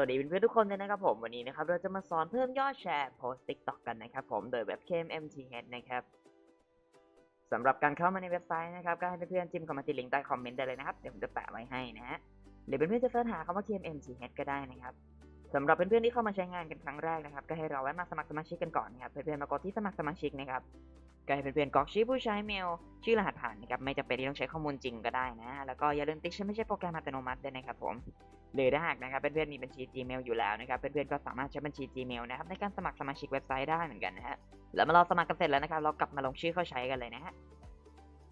วัสดีเพื่อนๆทุกคนเลยนะครับผมวันนี้นะครับเราจะมาสอนเพิ่มยอดแชร์โพสต์ TikTok กันนะครับผมโดยเว็บเคม MTH นะครับสำหรับการเข้ามาในเว็บไซต์นะครับก็ให้เพื่อนๆจิ้มเข้ามาที่ลิงก์ใต้คอมเมนต์ได้เลยนะครับเดี๋ยวผมจะแปะไว้ให้นะฮะหรือเพื่อนๆจะเสิร์ชหาคำว่า KMMTH ก็ได้นะครับ สำหรับเพื่อนๆที่เข้ามาใช้งานกันครั้งแรกนะครับ ก็ให้เราแวะมาสมัครสมาชิกกันก่อนนะครับ เพื่อนๆมากดที่สมัครสมาชิกนะครับก็ให้เพื่อนๆกรอกชื่อผู้ใช้เมล ชื่อรหัสผ่านนะครับ ไม่จำเป็นที่ต้องใช้ข้อมูลจริงก็ได้นะ แล้วก็อย่าลืมติ๊กใช้ไม่ใช่โปรแกรมอัตโนมัติด้วยนะครับผม หรือถ้าหากนะครับเพื่อนๆมีบัญชี Gmail อยู่แล้วนะครับ เพื่อนๆก็สามารถใช้บัญชี Gmail นะครับในการสมัครสมาชิกเว็บไซต์ได้เหมือนกันนะฮะ แล้วเมื่อเราสมัครกันเสร็จแล้วนะครับ เรากลับมาลงชื่อเข้าใช้กันเลยนะฮะ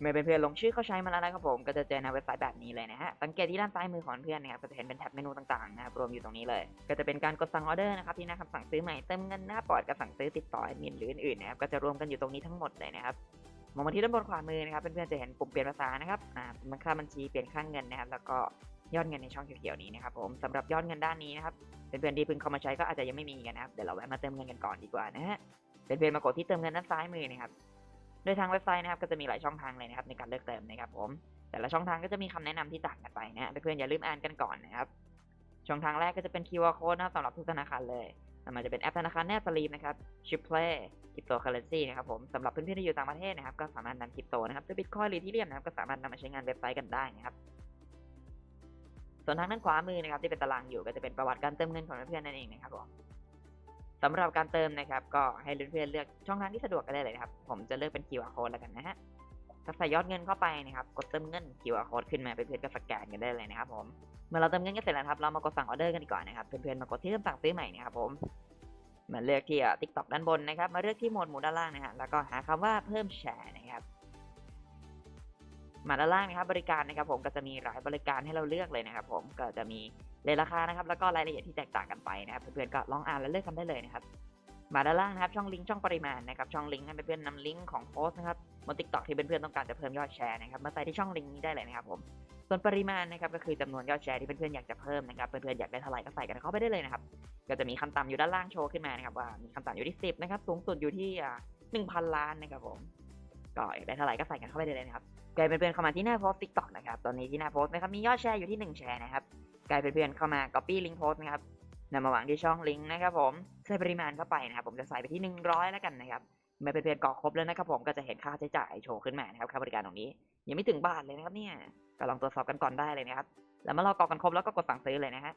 เมื่อเพื่อนๆลงชื่อเข้าใช้มาแล้วนะครับผมก็จะเจอในเว็บไซต์แบบนี้เลยนะฮะสังเกตที่ด้านซ้ายมือของเพื่อนนะครับก็จะเห็นเป็นแท็บเมนูต่างๆนะครับรวมอยู่ตรงนี้เลย ก็จะเป็นการกดสั่งออเดอร์นะครับที่หน้าคำสั่งซื้อใหม่เติมเงินหน้าปอดกับสั่งซื้อติดต่อแอดมินหรืออื่นๆนะครับก็จะรวมกันอยู่ตรงนี้ทั้งหมดเลยนะครับมองมาที่ด้านบนขวามือนะครับเพื่อนๆจะเห็นปุ่มเปลี่ยนภาษานะครับอ่าเป็นค่าบัญชีเปลี่ยนค่าเงินนะครับแล้วก็ยอดเงินในช่องเขียวๆนี้นะครับผมสำหรับยอดเงินด้านนี้นะครับเพื่อนๆที่เพิ่งเข้ามาใช้ก็อาจจะยังไม่มีกันนะครับเดี๋ยวเราแวะมาเติมเงินกันก่อนดีกว่านะฮะเป็นเพื่อนๆมากดที่เติมเงินด้านซ้ายมือนะครับ โดยทางเว็บไซต์นะครับก็จะมีหลายช่องทางเลยนะครับในการเลือกเติมนะครับผม แต่ละช่องทางก็จะมีคำแนะนำที่ต่างกันไปนะเพื่อนๆอย่าลืมอ่านกันก่อนนะครับ ช่องทางแรกก็จะเป็น QR code นะครับสำหรับทุกธนาคารเลยแล้วมันจะเป็นแอปธนาคารแนบสลีปนะครับชิปเพลย์คริปโตเคอเรนซีนะครับผมสำหรับเพื่อนๆที่อยู่ต่างประเทศนะครับก็สามารถนำคริปโตนะครับจะบิตคอยหรือที่เรียมนะครับก็สามารถนำมาใช้งานเว็บไซต์กันได้นะครับส่วนทางด้านขวามือนะครับที่เป็นตารางอยู่ก็จะเป็นประวัติการเติมเงินของเพื่อนๆนั่นเองนะครับผม สำหรับการเติมนะครับ ก็ให้เพื่อนๆเลือกช่องทางที่สะดวกก็ได้เลยนะครับ ผมจะเลือกเป็น QR code แล้วกันนะฮะถ้าใส่ยอดเงินเข้าไปนะครับกดเติมเงิน QR code ขึ้นมาเพื่อนๆก็สแกนกันได้เลยนะครับผมเมื่อเราเติมเงินกันเสร็จแล้วครับเรามากดสั่งออเดอร์กันดีกว่านะครับเพื่อนๆมากดที่เริ่มสั่งซื้อใหม่นะครับผมมาเลือกที่ทิกตอกด้านบนนะครับ มาเลือกที่โหมดหมู่ด้านล่างนะฮะแล้วก็หาคำว่าเพิ่มแชร์นะครับ มาด้านล่างนะครับบริการนะครับผมก็จะมีหลายบริการให้เราเลือกเลยนะครับผมก็จะมีเลทราคานะครับแล้วก็รายละเอียดที่แตกต่างกันไปนะครับเพื่อนๆก็ลองอ่านและเลือกกันได้เลยนะครับมาด้านล่างนะครับช่องลิงก์ช่องปริมาณนะครับช่องลิงก์ให้เพื่อนๆนำลิงก์ของโพสต์นะครับบนทิกตอกที่เพื่อนๆต้องการจะเพิ่มยอดแชร์นะครับมาใส่ที่ช่องลิงก์นี้ได้เลยนะครับผมส่วนปริมาณนะครับก็คือจำนวนยอดแชร์ที่เพื่อนๆอยากจะเพิ่มนะครับเพื่อนๆอยากได้เท่าไหร่ก็ใส่กันเข้าไปได้เลยนะครับก็จะมีคำต่ำอยู่ด้านล่างโชว์ขึ้นมานะครับว่ามีคำต่ำอยู่ที่ 10นะครับสูงสุดอยู่ที่หนึ่งพันล้านนะครับผม ก็อยากได้เท่าไหร่ก็ใส่กันเข้าไปได้เลยนะครับกลายเป็นเพื่อนเข้ามาที่หน้าโพสต์ TikTok นะครับ ตอนนี้ที่หน้าโพสต์นะครับมียอดแชร์อยู่ที่ 1 แชร์นะครับกลายเป็นเพื่อนเข้ามา copy ลิงก์โพสต์นะครับนำมาวางที่ช่องลิงก์นะครับผมใส่ปริมาณเข้าไปนะครับ ผมจะใส่ไปที่ 100 แล้วกันนะครับเมื่อเพื่อนๆกรอกครบแล้วนะครับผมก็จะเห็นค่าใช้จ่ายโชว์ขึ้นมานะครับค่าบริการตรงนี้ยังไม่ถึงบาทเลยนะครับเนี่ยก็ลองตรวจสอบกันก่อนได้เลยนะครับแล้วเมื่อเรากรอกกันครบแล้วก็กดสั่งซื้อเลยนะฮะ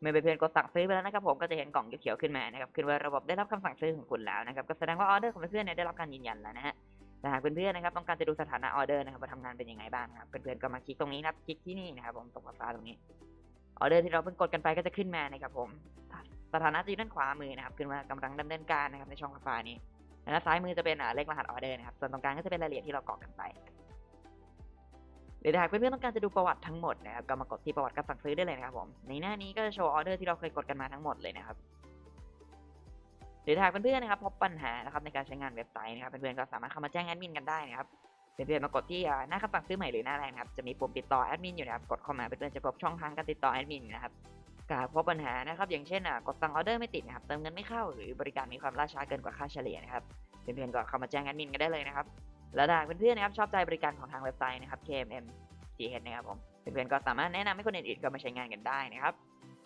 เมื่อเพื่อนกดสั่งซื้อไปแล้วนะครับผมก็จะเห็นกล่องเขียวๆขึ้นมานะครับขึ้นว่าระบบได้รับคำสั่งซื้อของคุณแล้วนะครับก็แสดงว่าออเดอร์ของเพื่อนเนี่ยได้รับการยืนยันแล้วนะฮะแต่หากเพื่อนๆนะครับต้องการจะดูสถานะออเดอร์นะครับว่าทำงานเป็นยังไงบ้างครับเพื่อนๆก็มาคลิกตรงนี้นะครับคลิกที่นี่นะครับผมตรงฟ้าตรงนี้ออเดอร์ที่เราเพิ่งกดกันไปก็จะขึ้นมานะครับผมสถานะจะอยู่ด้านขวามือนะครับขึ้นว่ากำลังดำเนินการนะครับในช่องฟ้านี้และซ้ายมือจะเป็นเลขรหัสออเดอร์นะครับส่วนตรงกลางก็จะเป็นรายละเอียดที่เรากรอกกันไป รือถ้าหากเพื่อนๆต้องการจะดูประวัติทั้งหมดนะครับก็มากดที่ประวัติการสั่งซื้อได้เลยนะครับผมในหน้านี้ก็จะโชว์ออเดอร์ที่เราเคยกดกันมาทั้งหมดเลยนะครับหรือถ้าหากเพื่อนๆนะครับพบปัญหานะครับในการใช้งานเว็บไซต์นะครับเพื่อนๆก็สามารถเข้ามาแจ้งแอดมินกันได้นะครับเพื่อนๆมากดที่หน้าคำสั่งซื้อใหม่หรือหน้าแรกนะครับจะมีปุ่มติดต่อแอดมินอยู่นะครับกดเข้ามาเพื่อนๆจะพบช่องทางการติดต่อแอดมินนะครับหากพบปัญหานะครับอย่างเช่นกดสั่งออเดอร์ไม่ติดนะครับเติมเงินไม่เข้าหรือบริการมีความล่าช้าเกินกว่าค่าเฉลี่ยนะครับเพื่อนๆก็เข้ามาแจ้งแอดมินกันได้เลยนะครับ แล้วถ้าเพื่อนๆนะครับชอบใจบริการของทางเว็บไซต์นะครับ KMM GH นะครับผมเพื่อนๆก็สามารถแนะนำให้คนอื่นๆก็มาใช้งานกันได้นะครับ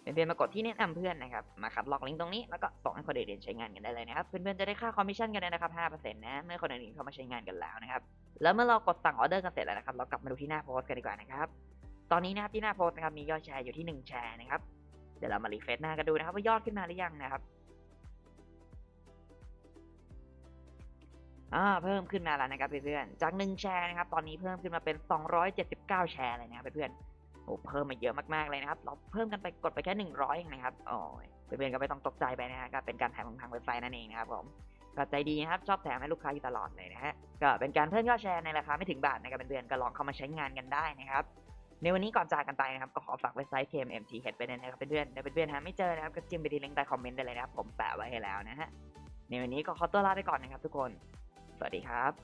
เพื่อนๆมากดที่แนะนำเพื่อนนะครับมาคัดลอกลิงก์ตรงนี้แล้วก็ส่งให้คนอื่นๆใช้งานกันได้เลยนะครับเพื่อนๆจะได้ค่าคอมมิชชั่นกันนะครับ5%นะเมื่อคนอื่นๆเข้ามาใช้งานกันแล้วนะครับแล้วเมื่อเรากดสั่งออเดอร์กันเสร็จแล้วนะครับเรากลับมาดูที่หน้าโพสต์กันดีกว่านะครับตอนนี้นะครับที่หน้าโพสต์นะครับมียอดแชร์อยู่ที่ 1 แชร์นะครับเดี๋ยวเรามารีเฟรชหน้ากันดูนะครับว่ายอดขึ้นมาหรือยังนะครับ เพิ่มขึ้นมาแล้วนะครับเพื่อนๆจาก1แชร์นะครับตอนนี้เพิ่มขึ้นมาเป็น 279 แชร์เลยนะครับเพื่อนๆโอ้เพิ่มมาเยอะมากๆเลยนะครับ เราเพิ่มกันไปกดไปแค่ 100เองนะครับโอ้ยเพื่อนๆก็ไม่ต้องตกใจไปนะฮะก็เป็นการแถมของทางเว็บไซต์นั่นเองนะครับผมก็ใจดีนะครับชอบแถมให้ลูกค้าอยู่ตลอดเลยนะฮะก็เป็นการเพิ่มยอดแชร์ในราคาไม่ถึงบาทนะครับเพื่อนๆก็ลองเข้ามาใช้งานกันได้นะครับในวันนี้ก่อนจากกันไปนะครับก็ขอฝากเว็บไซต์ KMMTH ไปด้วยนะครับเพื่อนๆถ้าเพื่อนๆหาไม่เจอนะครับก็จิ้มไปที่ลิงก์ใต้คอมเมนต์ได้เลยนะครับผมแปะไว้ให้แล้วนะฮะในวันนี้ก็ขอตัวลาไปก่อนนะครับทุกคน สวัสดีครับ